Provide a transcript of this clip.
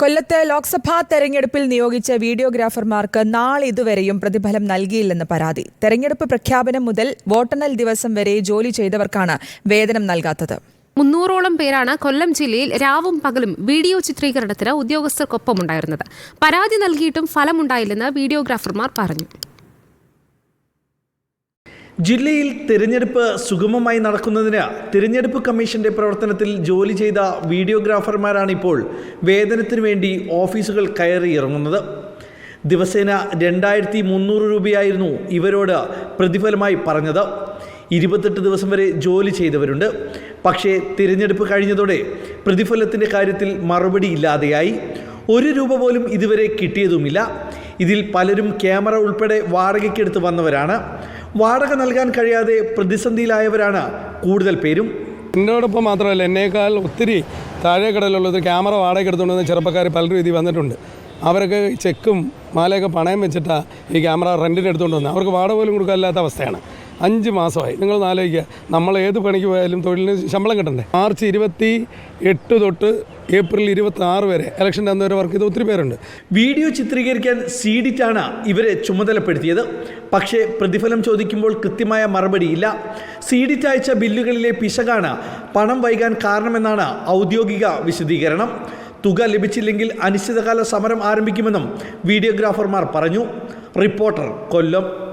കൊല്ലത്ത് ലോക്സഭാ തെരഞ്ഞെടുപ്പിൽ നിയോഗിച്ച വീഡിയോഗ്രാഫർമാർക്ക് നാളെ ഇതുവരെയും പ്രതിഫലം നൽകിയില്ലെന്ന് പരാതി. തെരഞ്ഞെടുപ്പ് പ്രഖ്യാപനം മുതൽ വോട്ടെണ്ണൽ ദിവസം വരെ ജോലി ചെയ്തവർക്കാണ് വേതനം നൽകാത്തത്. മുന്നൂറോളം പേരാണ് കൊല്ലം ജില്ലയിൽ രാവും പകലും വീഡിയോ ചിത്രീകരണത്തിന് ഉദ്യോഗസ്ഥർക്കൊപ്പമുണ്ടായിരുന്നത്. പരാതി നൽകിയിട്ടും ഫലമുണ്ടായില്ലെന്ന് വീഡിയോഗ്രാഫർമാർ പറഞ്ഞു. ജില്ലയിൽ തിരഞ്ഞെടുപ്പ് സുഗമമായി നടക്കുന്നതിന് തിരഞ്ഞെടുപ്പ് കമ്മീഷന്റെ പ്രവർത്തനത്തിൽ ജോലി ചെയ്ത വീഡിയോഗ്രാഫർമാരാണ് ഇപ്പോൾ വേതനത്തിനു വേണ്ടി ഓഫീസുകൾ കയറി ഇറങ്ങുന്നത്. ദിവസേന രണ്ടായിരത്തി മുന്നൂറ് രൂപയായിരുന്നു ഇവരോട് പ്രതിഫലമായി പറഞ്ഞത്. ഇരുപത്തെട്ട് ദിവസം വരെ ജോലി ചെയ്തവരുണ്ട്. പക്ഷേ തിരഞ്ഞെടുപ്പ് കഴിഞ്ഞതോടെ പ്രതിഫലത്തിന്റെ കാര്യത്തിൽ മറുപടി ഇല്ലാതെയായി. ഒരു രൂപ പോലും ഇതുവരെ കിട്ടിയതുമില്ല. ഇതിൽ പലരും ക്യാമറ ഉൾപ്പെടെ വാടകയ്ക്കെടുത്ത് വന്നവരാണ്. വാടക നൽകാൻ കഴിയാതെ പ്രതിസന്ധിയിലായവരാണ് കൂടുതൽ പേരും. എന്നോടൊപ്പം മാത്രമല്ല എന്നേക്കാൾ ഒത്തിരി താഴെ കടലുള്ളത് ക്യാമറ വാടക എടുത്തുകൊണ്ട് വന്ന ചെറുപ്പക്കാർ പല രീതിയിൽ വന്നിട്ടുണ്ട്. അവരൊക്കെ ചെക്കും മാലയൊക്കെ പണയം വെച്ചിട്ടാണ് ഈ ക്യാമറ റെന്റിന് എടുത്തുകൊണ്ട് വന്നത് അവർക്ക് വാടക പോലും കൊടുക്കാനില്ലാത്ത അവസ്ഥയാണ്. അഞ്ച് മാസമായി. നിങ്ങൾ ആലോചിക്കുക. നമ്മൾ ഏത് പണിക്ക് പോയാലും തൊഴിലിന് ശമ്പളം കിട്ടണ്ടേ? മാർച്ച് ഇരുപത്തി എട്ട് തൊട്ട് ഏപ്രിൽ ഇരുപത്തി ആറ് വരെ ഇലക്ഷൻ അന്ന് വരെ വർക്ക് ചെയ്ത ഒത്തിരി പേരുണ്ട്. വീഡിയോ ചിത്രീകരിക്കാൻ സീഡിറ്റാണ് ഇവരെ ചുമതലപ്പെടുത്തിയത്. പക്ഷേ പ്രതിഫലം ചോദിക്കുമ്പോൾ കൃത്യമായ മറുപടിയില്ല. സീഡിറ്റ് അയച്ച ബില്ലുകളിലെ പിശകാണ് പണം വൈകാൻ കാരണമെന്നാണ് ഔദ്യോഗിക വിശദീകരണം. തുക ലഭിച്ചില്ലെങ്കിൽ അനിശ്ചിതകാല സമരം ആരംഭിക്കുമെന്നും വീഡിയോഗ്രാഫർമാർ പറഞ്ഞു. റിപ്പോർട്ടർ കൊല്ലം.